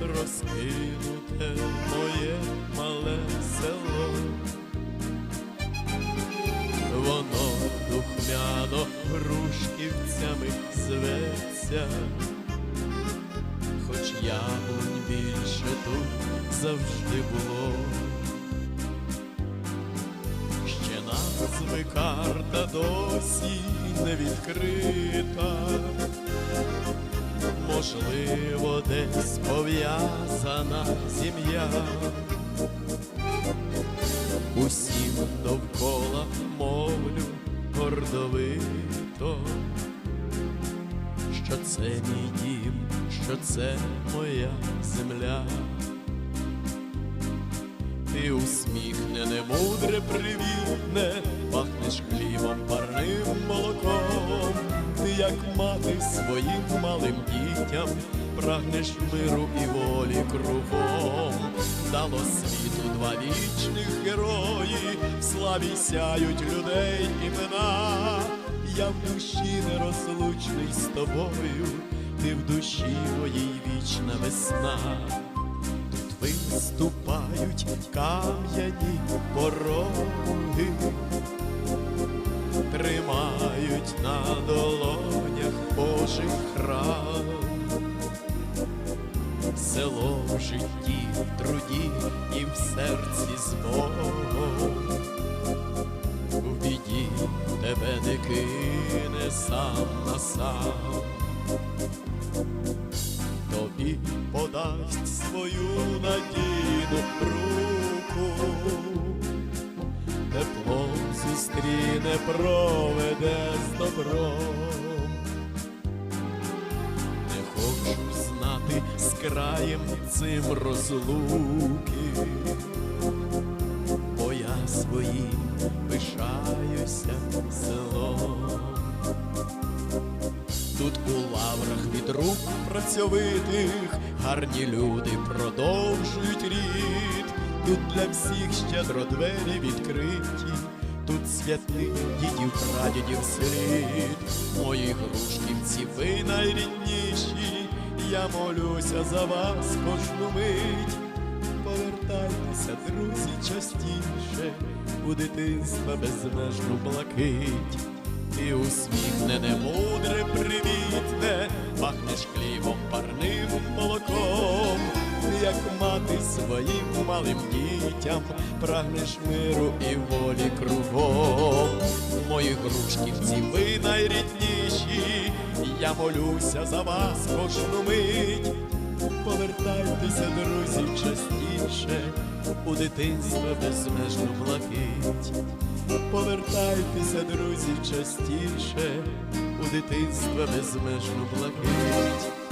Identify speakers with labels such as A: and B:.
A: розкинуте моє мале село. Воно духмяно грушківцями зветься, хоч яблунь більше тут завжди було. Ще назви карта досі не відкрита, можливо, десь пов'язана сім'я. Усім довкола мовлю гордовито, що це мій дім, що це моя земля. Ти усміхнене, мудре, привітне, пахнеш хлібом, як мати своїм малим дітям, прагнеш миру і волі кругом, дало світу два вічних герої, в славі сяють людей імена, я в душі нерозлучний з тобою, ти в душі моїй вічна весна. Тут виступають кам'яні пороги, село в житті, в труді і в серці Богом, в біді тебе не кине сам на сам. Тобі подасть свою надійну руку, теплом зустріне, проведе з добром. Краєм цим розлуки, бо я своїм пишаюся селом. Тут у лаврах від рук працьовитих гарні люди продовжують рід. Тут для всіх щедро двері відкриті, тут святих дідів, прадідів слід. Мої грушківці, ви найрідніші, я молюся за вас кожну мить. Повертайтеся, друзі, частіше у дитинства безмежну блакить. Ти усміхнене, мудре, привітне, пахнеш хлібом, парним молоком, як мати своїм малим дітям, прагнеш миру і волі кругом. Молюся за вас кожну мить. Повертайтеся, друзі, частіше у дитинство безмежно блакить. Повертайтеся, друзі, частіше у дитинство безмежно блакить.